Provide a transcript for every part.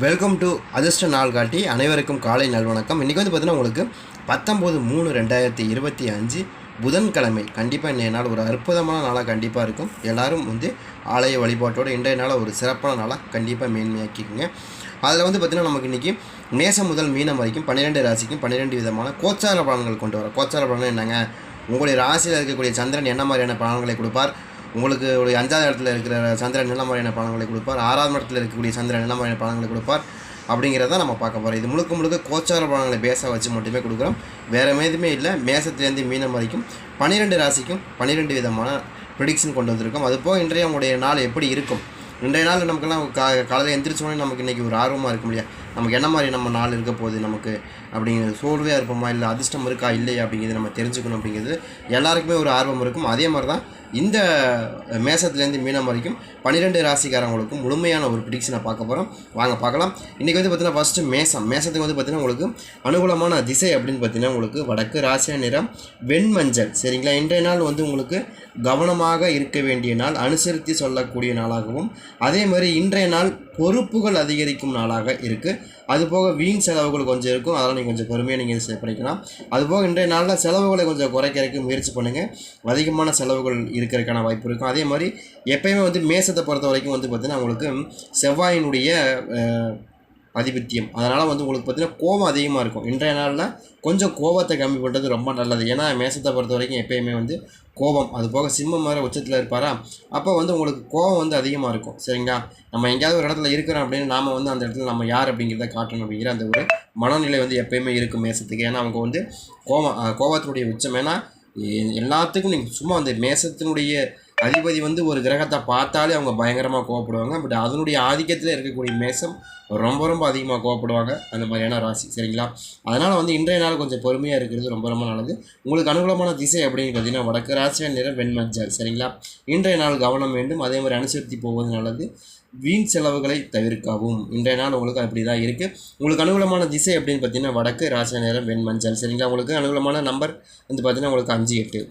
Welcome to அதிர்ஷ்ட நாள் காட்டி அனைவருக்கும் காலை நல்வணக்கம். இன்றைக்கி வந்து பார்த்தீங்கன்னா உங்களுக்கு பத்தொம்போது மூணு ரெண்டாயிரத்தி இருபத்தி அஞ்சு புதன்கிழமை. கண்டிப்பாக இன்றைய நாள் ஒரு அற்புதமான நாளாக கண்டிப்பாக இருக்கும். எல்லோரும் வந்து ஆலய வழிபாட்டோடு இன்றைய நாளாக ஒரு சிறப்பான நாளாக கண்டிப்பாக மேன்மையாக்கிக்கோங்க. அதில் வந்து பார்த்திங்கன்னா நமக்கு இன்றைக்கி நேசம் முதல் மீனம் வரைக்கும் பன்னிரெண்டு ராசிக்கும் பன்னிரெண்டு விதமான கோச்சார பலன்கள் கொண்டு வரோம் கோச்சார பலன் என்னங்க? உங்களுடைய ராசியில் இருக்கக்கூடிய சந்திரன் என்ன மாதிரியான பலன்களை கொடுப்பார்? உங்களுக்கு ஒரு அஞ்சாவது இடத்துல இருக்கிற சந்திரன் நிலமறையான மாதிரியான பலன்களை கொடுப்பார். ஆறாவது இடத்துல இருக்கக்கூடிய சந்திரன் என்ன மாதிரியான பலன்களை கொடுப்பார். அப்படிங்கிறத நம்ம பார்க்க போகிறோம் இது முழுக்க முழுக்க கோச்சார பலன்களை பேச வச்சு மட்டுமே கொடுக்குறோம். வேறு எதுவுமே இல்லை. மேசத்துலேருந்து மீனம் வரைக்கும் பன்னிரெண்டு ராசிக்கும் பன்னிரெண்டு விதமான ப்ரிடிக்ஷன் கொண்டு வந்திருக்கோம். அதுபோக இன்றைய உங்களுடைய நாள் எப்படி இருக்கும்? இன்றைய நாள் நமக்கெல்லாம் கா காலையில் எந்திரிச்சோடனே நமக்கு இன்றைக்கி ஒரு ஆர்வமாக இருக்கும் இல்லையா நமக்கு என்ன மாதிரி நம்ம நாள் இருக்க போகுது நமக்கு அப்படிங்கிறது? சோர்வையாக இருப்போமா? இல்லை அதிர்ஷ்டம் இருக்கா? இல்லையா? அப்படிங்கிறது நம்ம தெரிஞ்சுக்கணும் அப்படிங்கிறது எல்லாருக்குமே ஒரு ஆர்வம் இருக்கும். அதே மாதிரி தான் இந்த மேசத்துலேருந்து மீனம் வரைக்கும் பன்னிரெண்டு ராசிக்காரங்களுக்கும் முழுமையான ஒரு ப்ரிடிக்ஷனை பார்க்க போகிறோம் வாங்க பார்க்கலாம். இன்றைக்கி வந்து பார்த்தீங்கன்னா ஃபஸ்ட்டு மேசம். மேசத்துக்கு வந்து பார்த்தீங்கன்னா உங்களுக்கு அனுகூலமான திசை அப்படின்னு பார்த்தீங்கன்னா உங்களுக்கு வடக்கு ராசிய நிறம் வெண்மஞ்சள். சரிங்களா? இன்றைய நாள் வந்து உங்களுக்கு கவனமாக இருக்க வேண்டிய நாள். அனுசரித்து சொல்லக்கூடிய நாளாகவும். அதே மாதிரி இன்றைய நாள் பொறுப்புகள் அதிகரிக்கும் நாளாக இருக்குது அதுபோக வீண் செலவுகள் கொஞ்சம் இருக்கும். அதெல்லாம் நீங்கள் கொஞ்சம் பொறுமையாக நீங்கள் செ- பண்ணிக்கலாம் அதுபோக இன்றைய நாளில் செலவுகளை கொஞ்சம் குறைக்கிறதுக்கு முயற்சி பண்ணுங்கள் அதிகமான செலவுகள் இருக்கிறதுக்கான வாய்ப்பு இருக்கும். அதே மாதிரி எப்பயுமே வந்து மேசத்தை பொறுத்த வரைக்கும் வந்து பார்த்திங்கன்னா உங்களுக்கு செவ்வாயினுடைய அதிபத்தியம் ஆதிபத்தியம். அதனால் வந்து உங்களுக்கு பார்த்தீங்கன்னா கோபம் அதிகமாக இருக்கும். இன்றைய நாளில் கொஞ்சம் கோபத்தை கம்மி பண்ணுறது ரொம்ப நல்லது. ஏன்னா மேசத்தை பொறுத்த வரைக்கும் எப்பயுமே வந்து கோபம். அது போக சிம்மம் மாதிரி உச்சத்தில் இருப்பாரா? அப்போ வந்து உங்களுக்கு கோபம் வந்து அதிகமாக இருக்கும். சரிங்களா? நம்ம எங்கேயாவது ஒரு இடத்துல இருக்கிறோம் அப்படின்னு நாம் வந்து அந்த இடத்துல நம்ம யார் அப்படிங்கிறத காட்டணும் அப்படிங்கிற அந்த ஒரு மனநிலை வந்து எப்பயுமே இருக்கும் மேசத்துக்கு. ஏன்னா அவங்க வந்து கோபம் கோபத்தினுடைய உச்சம். ஏன்னா எல்லாத்துக்கும் நீங்கள் சும்மா அந்த மேசத்தினுடைய அதிபதி வந்து ஒரு கிரகத்தை பார்த்தாலே அவங்க பயங்கரமாக கோவப்படுவாங்க. பட் அதனுடைய ஆதிக்கத்தில் இருக்கக்கூடிய மேசம் ரொம்ப ரொம்ப அதிகமாக கோவப்படுவாங்க. அந்த மாதிரியான ராசி சரிங்களா? அதனால் வந்து இன்றைய நாள் கொஞ்சம் பொறுமையாக இருக்கிறது ரொம்ப ரொம்ப நல்லது. உங்களுக்கு அனுகூலமான திசை அப்படின்னு பார்த்தீங்கன்னா வடக்கு ராசியான நிறம் வெண்மஞ்சள் சரிங்களா? இன்றைய நாள் கவனம் வேண்டும். அதே மாதிரி அனுசரித்து போவது நல்லது. வீண் செலவுகளை தவிர்க்கவும். இன்றைய நாள் உங்களுக்கு அப்படி தான் இருக்குது உங்களுக்கு அனுகூலமான திசை அப்படின்னு பார்த்தீங்கன்னா வடக்கு ராசி நேரம் வெண்மஞ்சள் சரிங்களா? உங்களுக்கு அனுகூலமான நம்பர் வந்து பார்த்தீங்கன்னா உங்களுக்கு அஞ்சு எட்டு.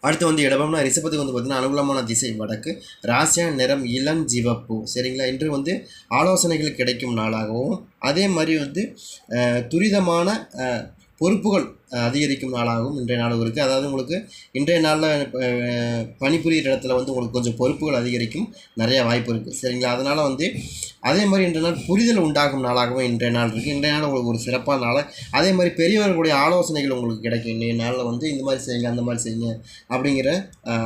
அடுத்து வந்து இடபம்னா ரிஷபத்துக்கு வந்து பார்த்தீங்கன்னா அனுகூலமான திசை வடக்கு. ராசியா நிறம் இளம் ஜீவப்பு. சரிங்களா? இன்று வந்து ஆலோசனைகள் கிடைக்கும் நாளாகவும் அதே மாதிரி வந்து துரிதமான பொறுப்புகள் அதிகரிக்கும் நாளாகவும் இன்றைய நாள் இருக்குது அதாவது உங்களுக்கு இன்றைய நாளில் பணிபுரியிற இடத்துல வந்து உங்களுக்கு கொஞ்சம் பொறுப்புகள் அதிகரிக்கும். நிறையா வாய்ப்பு இருக்குது சரிங்களா? அதனால் வந்து அதே மாதிரி இன்றைய நாள் புரிதல் உண்டாகும் நாளாகவும் இன்றைய நாள் இருக்குது இன்றைய நாள் உங்களுக்கு ஒரு சிறப்பான நாள் அதே மாதிரி பெரியவர்களுடைய ஆலோசனைகள் உங்களுக்கு கிடைக்கும். இன்றைய நாளில் வந்து இந்த மாதிரி செய்யுங்க அந்த மாதிரி செய்யுங்க அப்படிங்கிற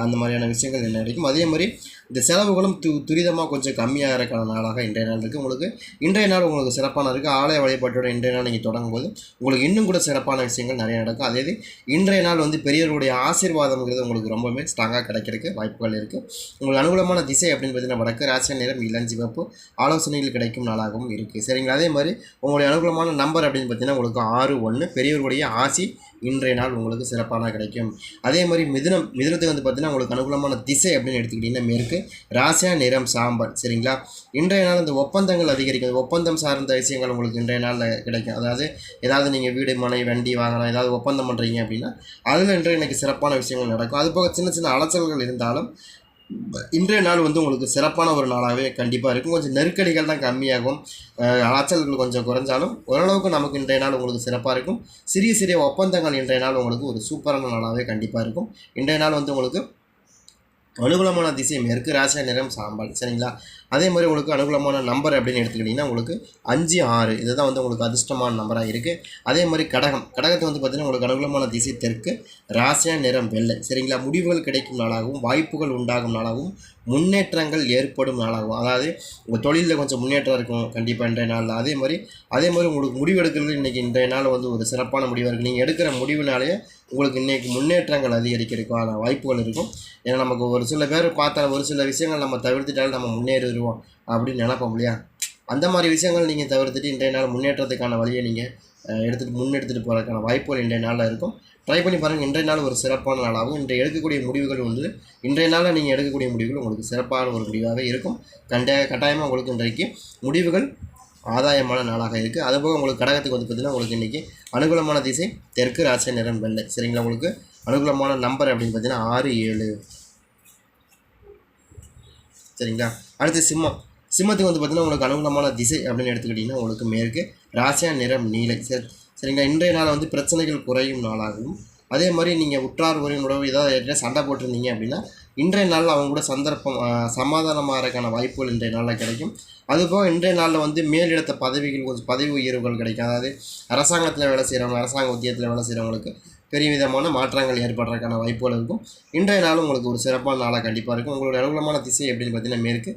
அந்த மாதிரியான விஷயங்கள் என்ன கிடைக்கும் அதே மாதிரி இந்த செலவுகளும் து துரிதமாக கொஞ்சம் கம்மியாக இருக்கிற நாளாக இன்றைய நாள் இருக்குது உங்களுக்கு இன்றைய நாள் உங்களுக்கு சிறப்பான இருக்குது ஆலய வழிபாட்டோட இன்றைய நாள் நீங்கள் தொடங்கும்போது உங்களுக்கு இன்னும் கூட சிறப்பான விஷயங்கள் நிறைய நடக்கும். அதே இது இன்றைய நாள் வந்து பெரியவர்களுடைய ஆசீர்வாதம்ங்கிறது உங்களுக்கு ரொம்பவே ஸ்ட்ராங்காக கிடைக்கிறதுக்கு வாய்ப்புகள் இருக்குது உங்களுக்கு அனுகூலமான திசை அப்படின்னு பார்த்தீங்கன்னா வடக்கு ராசிய நிறம் இளஞ்சிவப்பு ஆலோசனைகள் கிடைக்கும் நாளாகவும் இருக்குது சரிங்களா? அதே மாதிரி உங்களுடைய அனுகூலமான நம்பர் அப்படின்னு பார்த்தீங்கன்னா உங்களுக்கு ஆறு ஒன்று பெரியவர்களுடைய ஆசி இன்றைய நாள் உங்களுக்கு சிறப்பான கிடைக்கும். அதே மாதிரி மிதுனம் மிதுனத்துக்கு வந்து பார்த்தீங்கன்னா உங்களுக்கு அனுகூலமான திசை அப்படின்னு எடுத்துக்கிட்டிங்கன்னா மேற்கு ராசியா நிறம் சாம்பல் சரிங்களா? இன்றைய நாள் இந்த ஒப்பந்தங்கள் அதிகரிக்கும். ஒப்பந்தம் சார்ந்த விஷயங்கள் உங்களுக்கு இன்றைய நாளில் கிடைக்கும். அதாவது ஏதாவது நீங்கள் வீடு மனை வண்டி வாங்கலாம் ஏதாவது ஒப்பந்தம் பண்ணுறீங்க அப்படின்னா அதில் இன்றைய எனக்கு சிறப்பான விஷயங்கள் நடக்கும். அது போக சின்ன சின்ன அலைச்சல்கள் இருந்தாலும் இன்றைய நாள் வந்து உங்களுக்கு சிறப்பான ஒரு நாளாகவே கண்டிப்பாக இருக்கும். கொஞ்சம் நெருக்கடிகள் தான் கம்மியாகும். அஹ் அலைச்சல்கள் கொஞ்சம் குறைஞ்சாலும் ஓரளவுக்கு நமக்கு இன்றைய நாள் உங்களுக்கு சிறப்பாக இருக்கும். சிறிய சிறிய ஒப்பந்தங்கள் இன்றைய நாள் உங்களுக்கு ஒரு சூப்பரான நாளாகவே கண்டிப்பாக இருக்கும். இன்றைய நாள் வந்து உங்களுக்கு அனுகூலமான திசை மேற்கு ராசியா நிறம் சாம்பல் சரிங்களா? அதே மாதிரி உங்களுக்கு அனுகூலமான நம்பர் அப்படின்னு எடுத்துக்கிட்டிங்கன்னா உங்களுக்கு அஞ்சு ஆறு. இதுதான் வந்து உங்களுக்கு அதிர்ஷ்டமான நம்பராக இருக்குது அதே மாதிரி கடகம். கடகத்தை வந்து பார்த்திங்கன்னா உங்களுக்கு அனுகூலமான திசை தெற்கு ராசியா நிறம் வெள்ளை சரிங்களா? முடிவுகள் கிடைக்கும் நாளாகவும் வாய்ப்புகள் உண்டாகும் நாளாகவும் முன்னேற்றங்கள் ஏற்படும் நாளாகும் அதாவது உங்கள் தொழிலில் கொஞ்சம் முன்னேற்றம் இருக்கும் கண்டிப்பாக இன்றைய நாளில். அதே மாதிரி அதே மாதிரி உங்களுக்கு முடிவு எடுக்கிறது இன்றைக்கி இன்றைய நாள் வந்து ஒரு சிறப்பான முடிவாக இருக்குது நீங்கள் எடுக்கிற முடிவுனாலேயே உங்களுக்கு இன்றைக்கி முன்னேற்றங்கள் அதிகரிக்கிறதுக்கான வாய்ப்புகள் இருக்கும். ஏன்னா நமக்கு ஒரு சில பேர் பார்த்தா ஒரு சில விஷயங்கள் நம்ம தவிர்த்துட்டாலும் நம்ம முன்னேறிடுவோம் அப்படின்னு நினைப்போம் இல்லையா? அந்த மாதிரி விஷயங்கள் நீங்கள் தவிர்த்துட்டு இன்றைய நாள் முன்னேற்றத்துக்கான வழியை நீங்கள் எடுத்துகிட்டு முன்னெடுத்துகிட்டு போகிறதுக்கான வாய்ப்புகள் இன்றைய நாளில் இருக்கும். ட்ரை பண்ணி பாருங்கள் இன்றைய நாள் ஒரு சிறப்பான நாளாகவும் இன்றைய எடுக்கக்கூடிய முடிவுகள் வந்து இன்றைய நாளில் நீங்கள் எடுக்கக்கூடிய முடிவுகள் உங்களுக்கு சிறப்பான ஒரு முடிவாக இருக்கும். கண்ட கட்டாயமாக உங்களுக்கு இன்றைக்கு முடிவுகள் ஆதாயமான நாளாக இருக்குது அதுபோக உங்களுக்கு கடகத்துக்கு வந்து பார்த்தீங்கன்னா உங்களுக்கு இன்றைக்கி அனுகூலமான திசை தெற்கு ராசி நிறம் வெள்ளை. சரிங்களா? உங்களுக்கு அனுகூலமான நம்பர் அப்படின்னு பார்த்தீங்கன்னா ஆறு ஏழு. சரிங்களா? அடுத்து சிம்மம். சிம்மத்துக்கு வந்து பார்த்தீங்கன்னா உங்களுக்கு அனுகூலமான திசை அப்படின்னு எடுத்துக்கிட்டிங்கன்னா உங்களுக்கு மேற்கு ராசியா நிறம் நீலை. சரி சரிங்களா? இன்றைய நாள் வந்து பிரச்சனைகள் குறையும் நாளாகவும் அதே மாதிரி நீங்கள் உற்றார் உறவின் உறவு ஏதாவது சண்டை போட்டிருந்தீங்க அப்படின்னா இன்றைய நாளில் அவங்க கூட சந்தர்ப்பம் சமாதானமாகறதுக்கான வாய்ப்புகள் இன்றைய நாளில் கிடைக்கும். அதுபோக இன்றைய நாளில் வந்து மேலிடத்த பதவிகள் கொஞ்சம் பதவி உயர்வுகள் கிடைக்கும். அதாவது அரசாங்கத்தில் வேலை செய்கிறவங்க அரசாங்க உத்தியத்தில் வேலை செய்கிறவங்களுக்கு பெரிய விதமான மாற்றங்கள் ஏற்படுறதுக்கான வாய்ப்புகள் இருக்கும். இன்றைய நாள் உங்களுக்கு ஒரு சிறப்பான நாளாக கண்டிப்பாக இருக்கும். உங்களுடைய அனுகூலமான திசை எப்படின்னு பார்த்தீங்கன்னா மேற்கு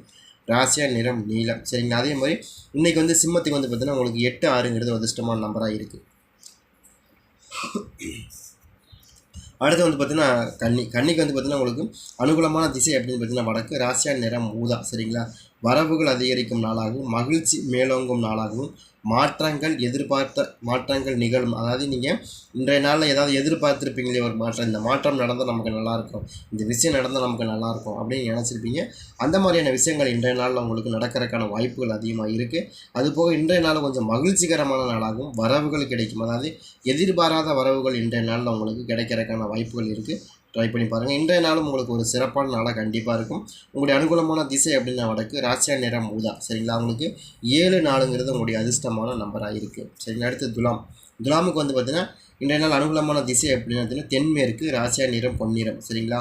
ராசியா நிறம் நீலம். சரிங்களா? அதே மாதிரி இன்றைக்கி வந்து சிம்மத்துக்கு வந்து பார்த்திங்கன்னா உங்களுக்கு எட்டு ஆறுங்கிறது அதிர்ஷ்டமான நம்பராக இருக்குது அடுத்து வந்து பார்த்தீங்கன்னா கன்னி கன்னிக்கு வந்து பார்த்தீங்கன்னா உங்களுக்கு அனுகூலமான திசை அப்படின்னு பார்த்தீங்கன்னா வடக்கு ராசியா நிறம் ஊதா சரிங்களா? வரவுகள் அதிகரிக்கும் நாளாகவும் மகிழ்ச்சி மேலோங்கும் நாளாகவும் மாற்றங்கள் எதிர்பார்த்த மாற்றங்கள் நிகழும். அதாவது நீங்கள் இன்றைய நாளில் ஏதாவது எதிர்பார்த்துருப்பீங்களே ஒரு மாற்றம் இந்த மாற்றம் நடந்தால் நமக்கு நல்லாயிருக்கும் இந்த விஷயம் நடந்தால் நமக்கு நல்லாயிருக்கும் அப்படின்னு நினச்சிருப்பீங்க. அந்த மாதிரியான விஷயங்கள் இன்றைய நாளில் உங்களுக்கு நடக்கிறதுக்கான வாய்ப்புகள் அதிகமாக இருக்குது அதுபோக இன்றைய நாள் கொஞ்சம் மகிழ்ச்சிகரமான நாளாகவும் வரவுகள் கிடைக்கும். அதாவது எதிர்பாராத வரவுகள் இன்றைய நாளில் உங்களுக்கு கிடைக்கிறதுக்கான வாய்ப்புகள் இருக்குது ட்ரை பண்ணி பாருங்கள் இன்றைய நாளும் உங்களுக்கு ஒரு சிறப்பான நாளாக கண்டிப்பாக இருக்கும். உங்களுடைய அனுகூலமான திசை அப்படின்னா வடக்கு ராசியா நிறம் ஊதா. சரிங்களா? உங்களுக்கு ஏழு நாளுங்கிறது உங்களுடைய அதிர்ஷ்டமான நம்பராக இருக்குது சரிங்களா? அடுத்து துலாம். துலாமுக்கு வந்து பார்த்தீங்கன்னா இன்றைய நாள் அனுகூலமான திசை அப்படின்னு பார்த்தீங்கன்னா தென்மேற்கு ராசியா நிறம் பொன்னிறம். சரிங்களா?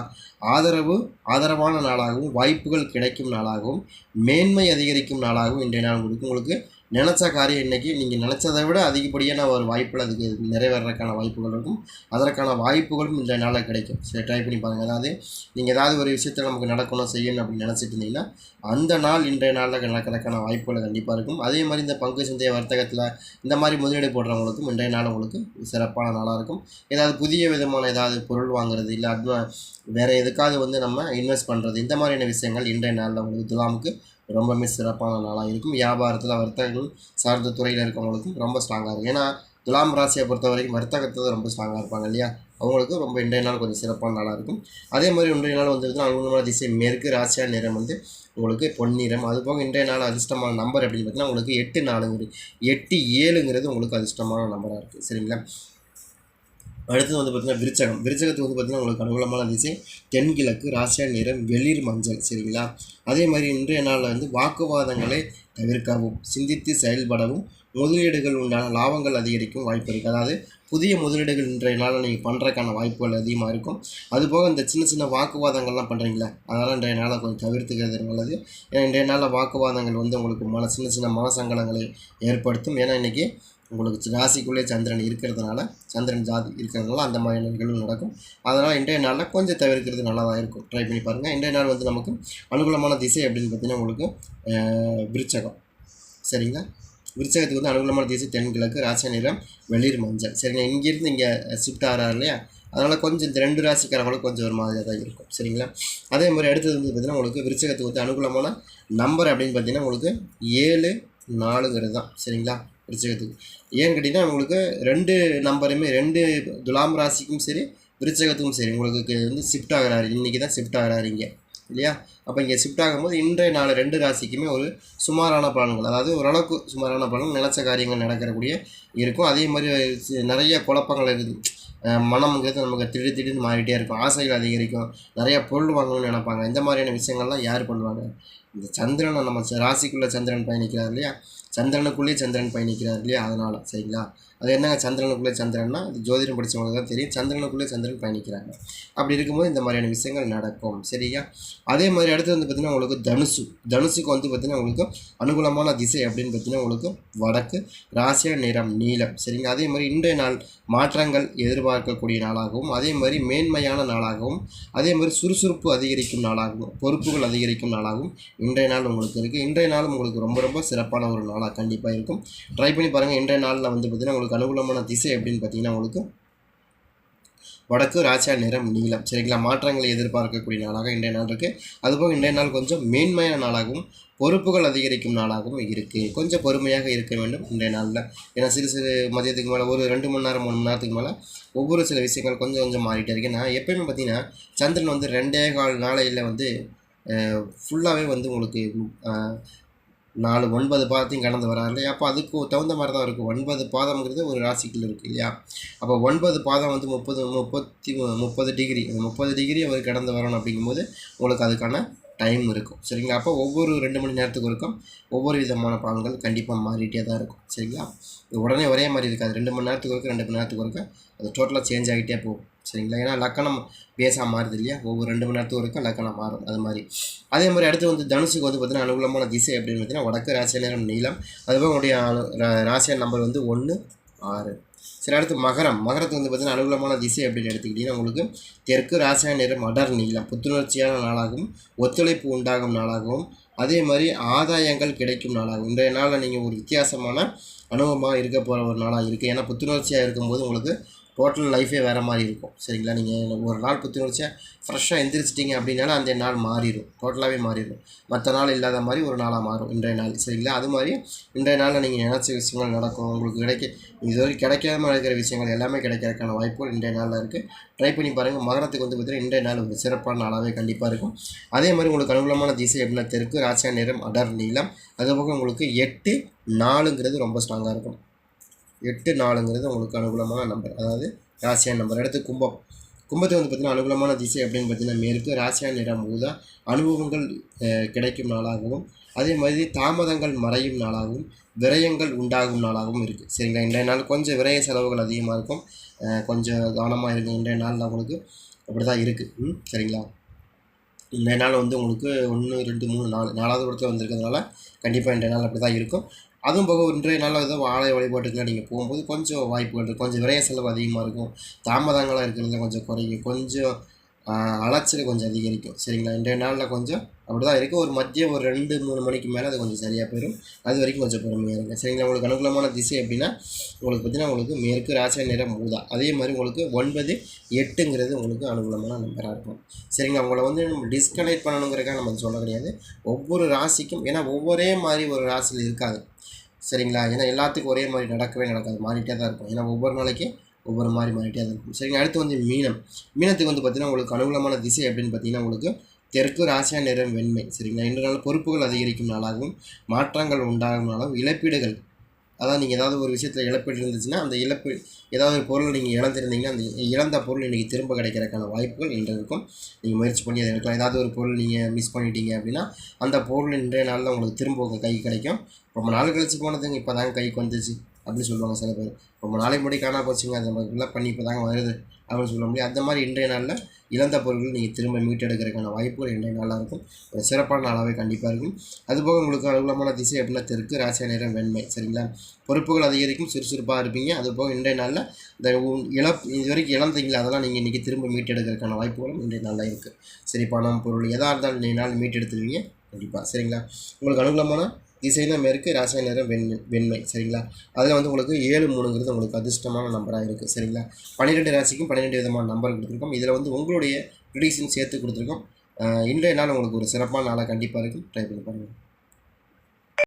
ஆதரவு ஆதரவான நாளாகவும் வாய்ப்புகள் கிடைக்கும் நாளாகவும் மேன்மை அதிகரிக்கும் நாளாகவும் இன்றைய நாள் உங்களுக்கு உங்களுக்கு நினச்ச காரியம் இன்றைக்கி நீங்கள் நினச்சதை விட அதிகப்படியான ஒரு வாய்ப்பில் அதுக்கு நிறைவேறதுக்கான வாய்ப்புகள் இருக்கும். அதற்கான வாய்ப்புகளும் இந்த நாளில் கிடைக்கும். சரி ட்ரை பண்ணி பாருங்கள் அதாவது நீங்கள் ஏதாவது ஒரு விஷயத்தில் நமக்கு நடக்கணும் செய்யணும் அப்படின்னு நினச்சிட்டு இருந்தீங்கன்னா அந்த நாள் இன்றைய நாளில் நடக்கிறதுக்கான வாய்ப்புகள் கண்டிப்பாக இருக்கும். அதே மாதிரி இந்த பங்கு சந்தை வர்த்தகத்தில் இந்த மாதிரி முதலீடு போடுறவங்களுக்கும் இன்றைய நாள் உங்களுக்கு சிறப்பான நாளாக இருக்கும். ஏதாவது புதிய விதமான ஏதாவது பொருள் வாங்குறது இல்லை அட்வா வேறு எதுக்காவது வந்து நம்ம இன்வெஸ்ட் பண்ணுறது இந்த மாதிரியான விஷயங்கள் இன்றைய நாளில் உங்களுக்கு துலாமுக்கு ரொம்பவுமே சிறப்பான நாளாக இருக்கும். வியாபாரத்தில் வர்த்தகங்கள் சார்ந்த துறையில் இருக்கவங்களுக்கும் ரொம்ப ஸ்ட்ராங்காக இருக்கும். ஏன்னா துலாம் ராசியை பொறுத்த வரைக்கும் வர்த்தகத்தில் ரொம்ப ஸ்ட்ராங்காக இருப்பாங்க இல்லையா? அவங்களுக்கும் ரொம்ப இன்றைய நாள் கொஞ்சம் சிறப்பான நாளாக இருக்கும். அதே மாதிரி இன்றைய நாள் வந்து அனுகூலமான திசை மேற்கு ராசியா நிறம் வந்து உங்களுக்கு பொன்னிறம். அதுபோக இன்றைய நாள் அதிர்ஷ்டமான நம்பர் அப்படின்னு பார்த்தீங்கன்னா உங்களுக்கு எட்டு நாலுங்கிறது எட்டு ஏழுங்கிறது உங்களுக்கு அதிர்ஷ்டமான நம்பராக இருக்குது சரிங்களா? அடுத்தது வந்து பார்த்திங்கன்னா விருச்சகம். விருச்சகத்துக்கு வந்து பார்த்திங்கன்னா உங்களுக்கு அனுகூலமான திசை தென்கிழக்கு ராசியா நிறம் வெளிர் மஞ்சள் சரிங்களா? அதே மாதிரி இன்றைய நாளில் வந்து வாக்குவாதங்களை தவிர்க்கவும் சிந்தித்து செயல்படவும் முதலீடுகள் உண்டான லாபங்கள் அதிகரிக்கும் வாய்ப்பு இருக்குது அதாவது புதிய முதலீடுகள் இன்றைய நாளில் நீங்கள் பண்ணுறதுக்கான வாய்ப்புகள் அதிகமாக இருக்கும். அதுபோக இந்த சின்ன சின்ன வாக்குவாதங்கள்லாம் பண்ணுறீங்களா அதனால் இன்றைய நாளை கொஞ்சம் தவிர்த்துக்கிறது நல்லது. ஏன்னா இன்றைய நாளில் வாக்குவாதங்கள் வந்து உங்களுக்கு மன சின்ன சின்ன மனசங்கடங்களை ஏற்படுத்தும். ஏன்னா இன்றைக்கி உங்களுக்கு ராசிக்குள்ளே சந்திரன் இருக்கிறதுனால சந்திரன் ஜாதி இருக்கிறதுனால அந்த மாதிரியான நிகழ்வு நடக்கும். அதனால் இன்றைய நாளில் கொஞ்சம் தவிர்க்கிறது நல்லதாக இருக்கும். ட்ரை பண்ணி பாருங்கள் இன்றைய நாள் வந்து நமக்கு அனுகூலமான திசை அப்படின்னு பார்த்தீங்கன்னா உங்களுக்கு விருச்சகம். சரிங்களா? விருச்சகத்துக்கு வந்து அனுகூலமான திசை தென்கிழக்கு ராசி நிறம் வெளிர் மஞ்சள். சரிங்களா? இங்கேருந்து இங்கே ஷிஃப்ட் ஆகிறார் இல்லையா? அதனால் கொஞ்சம் இந்த ரெண்டு ராசிக்காரங்களும் கொஞ்சம் ஒரு மாதிரியாக தான் இருக்கும். சரிங்களா? அதே மாதிரி அடுத்தது வந்து பார்த்திங்கன்னா உங்களுக்கு விருச்சகத்துக்கு வந்து அனுகூலமான நம்பர் அப்படின்னு பார்த்தீங்கன்னா உங்களுக்கு ஏழு நாலுங்கிறது தான். சரிங்களா? விருச்சகத்துக்கு ஏன்னு கேட்டிங்கன்னா உங்களுக்கு ரெண்டு நம்பருமே ரெண்டு துலாம் ராசிக்கும் சரி விருச்சகத்துக்கும் சரி உங்களுக்கு வந்து ஷிஃப்ட் ஆகிறாரு. இன்றைக்கி தான் ஷிஃப்ட் ஆகிறாரு இங்கே. இல்லையா? அப்போ இங்கே ஷிஃப்ட் ஆகும்போது இன்றைய நாள் ரெண்டு ராசிக்குமே ஒரு சுமாரான பலன்கள். அதாவது ஓரளவுக்கு சுமாரான பலன்கள் நினச்ச காரியங்கள் நடக்கிறக்கூடிய இருக்கும். அதே மாதிரி நிறைய குழப்பங்கள் இருக்குது. மனம்ங்கிறது நமக்கு திடீர் திடீர்னு மாறிட்டே இருக்கும். ஆசைகள் அதிகரிக்கும். நிறையா பொருள் வாங்கணும்னு நினைப்பாங்க. இந்த மாதிரியான விஷயங்கள்லாம் யார் பண்ணுவாங்க? இந்த சந்திரனை நம்ம ராசிக்குள்ளே சந்திரன் பயணிக்கிறார் இல்லையா? சந்திரனுக்குள்ளேயே சந்திரன் பயணிக்கிறார் இல்லையா? அதனால் சரிங்களா? அது என்னங்க சந்திரனுக்குள்ளே சந்திரன்னா அது ஜோதிடம் படித்தவங்களுக்கு தான் தெரியும். சந்திரனுக்குள்ளே சந்திரன் பயணிக்கிறாங்க. அப்படி இருக்கும்போது இந்த மாதிரியான விஷயங்கள் நடக்கும் சரியா? அதே மாதிரி அடுத்து வந்து பார்த்திங்கன்னா உங்களுக்கு தனுசு. தனுசுக்கு வந்து பார்த்திங்கன்னா உங்களுக்கு அனுகூலமான திசை அப்படின்னு பார்த்தீங்கன்னா உங்களுக்கு வடக்கு ராசியா நிறம் நீளம் சரிங்க அதே மாதிரி இன்றைய நாள் மாற்றங்கள் எதிர்பார்க்கக்கூடிய நாளாகவும் அதே மாதிரி மேன்மையான நாளாகவும் அதே மாதிரி சுறுசுறுப்பு அதிகரிக்கும் நாளாகவும் பொறுப்புகள் அதிகரிக்கும் நாளாகவும் இன்றைய நாள் உங்களுக்கு இருக்குது இன்றைய நாள் உங்களுக்கு ரொம்ப ரொம்ப சிறப்பான ஒரு நாளாக கண்டிப்பாக இருக்கும். ட்ரை பண்ணி பாருங்கள் இன்றைய நாளில் வந்து பார்த்திங்கன்னா உங்களுக்கு அனுகூலமான திசை அப்படின்னு பார்த்தீங்கன்னா உங்களுக்கு வடக்கு ராஜா நிறம் நீளம். சரிங்களா? மாற்றங்களை எதிர்பார்க்கக்கூடிய நாளாக இன்றைய நாள் இருக்குது அதுபோக இன்றைய நாள் கொஞ்சம் மேன்மையான நாளாகவும் பொறுப்புகள் அதிகரிக்கும் நாளாகவும் இருக்குது கொஞ்சம் பொறுமையாக இருக்க வேண்டும் இன்றைய நாளில். ஏன்னா சிறு சிறு மதியத்துக்கு மேலே ஒரு ரெண்டு மணி நேரம் மூணு மணி நேரத்துக்கு மேலே ஒவ்வொரு சில விஷயங்கள் கொஞ்சம் கொஞ்சம் மாறிட்டே இருக்கு. நான் எப்பயுமே பார்த்தீங்கன்னா சந்திரன் வந்து ரெண்டே கால் நாளையில் வந்து ஃபுல்லாகவே வந்து உங்களுக்கு நாலு ஒன்பது பாதத்தையும் கடந்து வராரு இல்லையா? அப்போ அதுக்கு தகுந்த மாதிரி தான் இருக்கும். ஒன்பது பாதம்ங்கிறது ஒரு ராசிக்குள்ள இருக்குது இல்லையா? அப்போ ஒன்பது பாதம் வந்து முப்பது முப்பத்தி முப்பது டிகிரி முப்பது டிகிரி அவர் கடந்து வரணும் அப்படிங்கும்போது உங்களுக்கு அதுக்கான டைம் இருக்கும். சரிங்களா? அப்போ ஒவ்வொரு ரெண்டு மணி நேரத்துக்கு இருக்கும். ஒவ்வொரு விதமான பலன்கள் கண்டிப்பாக மாறிட்டே தான் இருக்கும். சரிங்களா? உடனே ஒரே மாதிரி இருக்காது. ரெண்டு மணி நேரத்துக்கு ஒருக்க ரெண்டு மணி நேரத்துக்கு ஒருக்க அது டோட்டலாக சேஞ்ச் ஆகிட்டே போகும். சரிங்களா? ஏன்னா லக்கணம் பேஸாக மாறுது இல்லையா? ஒவ்வொரு ரெண்டு மணி நேரத்துக்கு வரைக்கும் லக்கணம் மாறும். அது மாதிரி. அதே மாதிரி அடுத்து வந்து தனுசுக்கு வந்து பார்த்தீங்கன்னா அனுகூலமான திசை அப்படின்னு பார்த்தீங்கன்னா வடக்கு ராசி நேரம் நீளம். அதுவும் உங்களுடைய அனு- நம்பர் வந்து ஒன்று ஆறு. சரி அடுத்து மகரம். மகரத்துக்கு வந்து பார்த்தீங்கன்னா அனுகூலமான திசை அப்படின்னு எடுத்துக்கிட்டிங்கன்னா உங்களுக்கு தெற்கு ராசியான நிறம் அடர் நீளம். புத்துணர்ச்சியான நாளாகவும் ஒத்துழைப்பு உண்டாகும் நாளாகவும் அதே மாதிரி ஆதாயங்கள் கிடைக்கும் நாளாகும் இன்றைய நாளில் நீங்கள் ஒரு வித்தியாசமான அனுபவமாக இருக்க போகிற ஒரு நாளாக இருக்குது ஏன்னா புத்துணர்ச்சியாக இருக்கும்போது உங்களுக்கு டோட்டல் லைஃபே வேறு மாதிரி இருக்கும். சரிங்களா? நீங்கள் ஒரு நாள் புத்துணர்ச்சியாக ஃப்ரெஷ்ஷாக எந்திரிச்சிட்டிங்க அப்படின்னாலும் அந்த நாள் மாறிடும். டோட்டலாகவே மாறிடும். மற்ற நாள் இல்லாத மாதிரி ஒரு நாளாக மாறும் இன்றைய நாள். சரிங்களா? அது மாதிரி இன்றைய நாளில் நீங்கள் நினச்ச விஷயங்கள் நடக்கும். உங்களுக்கு கிடைக்க இதுவரை கிடைக்காம இருக்கிற விஷயங்கள் எல்லாமே கிடைக்கிறதுக்கான வாய்ப்புகள் இன்றைய நாளில் இருக்குது ட்ரை பண்ணி பாருங்கள் மகரத்துக்கு வந்து பார்த்தீங்கன்னா இன்றைய நாள் ஒரு சிறப்பான நாளாகவே கண்டிப்பாக இருக்கும். அதே மாதிரி உங்களுக்கு அனுகூலமான திசை எப்படின்னா தெற்கு ராசியா நிறம் அடர் நீளம் அதுபோக உங்களுக்கு எட்டு நாலுங்கிறது ரொம்ப ஸ்ட்ராங்காக இருக்கும். எட்டு நாலுங்கிறது உங்களுக்கு அனுகூலமான நம்பர் அதாவது ராசியான நம்பர் அடுத்து கும்பம். கும்பத்துக்கு வந்து பார்த்திங்கன்னா அனுகூலமான திசை அப்படின்னு பார்த்தீங்கன்னா மேற்கு. ராசியான நிறம் ஊதா. அனுபவங்கள் கிடைக்கும் நாளாகவும் அதே மாதிரி தாமதங்கள் மறையும் நாளாகவும் விரயங்கள் உண்டாகும் நாளாகவும் இருக்குது சரிங்களா? இன்றைய நாள் கொஞ்சம் விரய செலவுகள் அதிகமாக இருக்கும். கொஞ்சம் கவனமாக இருக்கும் இன்றைய நாளில் உங்களுக்கு அப்படி தான் இருக்குது ம் சரிங்களா? இன்றைய நாள் வந்து உங்களுக்கு ஒன்று ரெண்டு மூணு நாலு நாலாவது இடத்துல வந்திருக்கிறதுனால கண்டிப்பாக இன்றைய நாள் அப்படி தான் இருக்கும். அதுவும் போக இன்றைய நல்ல ஏதோ ஆலய வழிபாட்டுக்குலாம் நீங்கள் போகும்போது கொஞ்சம் வாய்ப்புகள் கொஞ்சம் விரைய செலவு அதிகமாக இருக்கும். தாமதங்களாக இருக்கிறதுல கொஞ்சம் குறையும். கொஞ்சம் அலைச்சல் கொஞ்சம் அதிகரிக்கும். சரிங்களா? இன்றைய நாளில் கொஞ்சம் அப்படி தான் இருக்குது ஒரு மதியம் ஒரு ரெண்டு மூணு மணிக்கு மேலே அது கொஞ்சம் சரியாக போயிடும். அது வரைக்கும் கொஞ்சம் பொறுமையாக இருக்கும் சரிங்களா? உங்களுக்கு அனுகூலமான திசை அப்படின்னா உங்களுக்கு பார்த்தீங்கன்னா உங்களுக்கு மேற்கு ராசி நிறம் மூதா. அதே மாதிரி உங்களுக்கு ஒன்பது எட்டுங்கிறது உங்களுக்கு அனுகூலமான நம்பராக இருக்கும். சரிங்களா? உங்களை வந்து நம்ம டிஸ்கனெக்ட் பண்ணணுங்கிறக்காக நம்ம சொல்ல கிடையாது. ஒவ்வொரு ராசிக்கும் ஏன்னா ஒவ்வொரே மாதிரி ஒரு ராசியில் இருக்காது. சரிங்களா? ஏன்னா எல்லாத்துக்கும் ஒரே மாதிரி நடக்கவே நடக்காது. மாறிட்டே தான் இருக்கும். ஏன்னா ஒவ்வொரு நாளைக்கு ஒவ்வொரு மாதிரி மாறிட்டே தான் இருக்கும். சரிங்க அடுத்து வந்து மீனம். மீனத்துக்கு வந்து பார்த்திங்கன்னா உங்களுக்கு அனுகூலமான திசை அப்படின்னு பார்த்தீங்கன்னா உங்களுக்கு தெற்கு ராசியா நிறம் வெண்மை. சரிங்களா? இன்று நாள் பொறுப்புகள் அதிகரிக்கும் நாளாகவும் மாற்றங்கள் உண்டாகும் நாளாகவும் இழப்பீடுகள். அதாவது நீங்கள் ஏதாவது ஒரு விஷயத்தில் இழப்பீடு இருந்துச்சுன்னா அந்த இழப்பு ஏதாவது ஒரு பொருள் நீங்கள் இழந்திருந்தீங்கன்னா அந்த இழந்த பொருள் இன்றைக்கி திரும்ப கிடைக்கிறதுக்கான வாய்ப்புகள் இன்று இருக்கும். நீங்கள் முயற்சி பண்ணி அதை எடுக்கலாம். ஏதாவது ஒரு பொருள் நீங்கள் மிஸ் பண்ணிட்டீங்க அப்படின்னா அந்த பொருள் இன்றைய நாளில் உங்களுக்கு திரும்ப உங்கள் கை கிடைக்கும். ரொம்ப நாள் கழிச்சு போனதுங்க இப்போ தாங்க கைக்கு வந்துச்சு. அப்படின்னு சொல்லுவாங்க சில பேர். ரொம்ப நாளைக்கு முன்னாடி காணா போச்சுங்க அந்த மாதிரிலாம் பண்ணி இப்போ தாங்க வருது அப்படின்னு சொல்ல முடியும் அந்த மாதிரி இன்றைய நாளில் இழந்த பொருட்கள் நீங்கள் திரும்ப மீட்டெடுக்கிறதுக்கான வாய்ப்புகள் இன்றைய நாளாக இருக்கும். ஒரு சிறப்பான நாளாகவே கண்டிப்பாக இருக்கும். அதுபோக உங்களுக்கு அனுகூலமான திசை அப்படின்னா தெற்கு ராசிய நேரம் வெண்மை சரிங்களா? பொறுப்புகள் அதிகரிக்கும் சுறுசுறுப்பாக இருப்பீங்க. அதுபோக இன்றைய நாளில் இந்த உ- இழப் இது வரைக்கும் இழந்தீங்களா? அதெல்லாம் நீங்கள் இன்றைக்கி திரும்ப மீட்டெடுக்கிறதுக்கான வாய்ப்புகளும் இன்றைய நாளில் இருக்குது சரி பணம் பொருள் எதாக இருந்தாலும் இன்றைய நாள் மீட்டெடுத்துருவீங்க. கண்டிப்பாக சரிங்களா? உங்களுக்கு அனுகூலமான திசையில் மேற்கு ராசி நேரம் வெண் வெண்மை சரிங்களா? அதில் வந்து உங்களுக்கு ஏழு மூணுங்கிறது உங்களுக்கு அதிர்ஷ்டமான நம்பராக இருக்குது சரிங்களா? பன்னிரெண்டு ராசிக்கும் பன்னிரெண்டு விதமான நம்பர் கொடுத்துருக்கோம். இதில் வந்து உங்களுடைய ப்ரிடிஷன் சேர்த்து கொடுத்துருக்கோம். இன்றைய நாள் உங்களுக்கு ஒரு சிறப்பான நாளாக கண்டிப்பாக இருக்கும். ட்ரை பண்ணி பாருங்கள்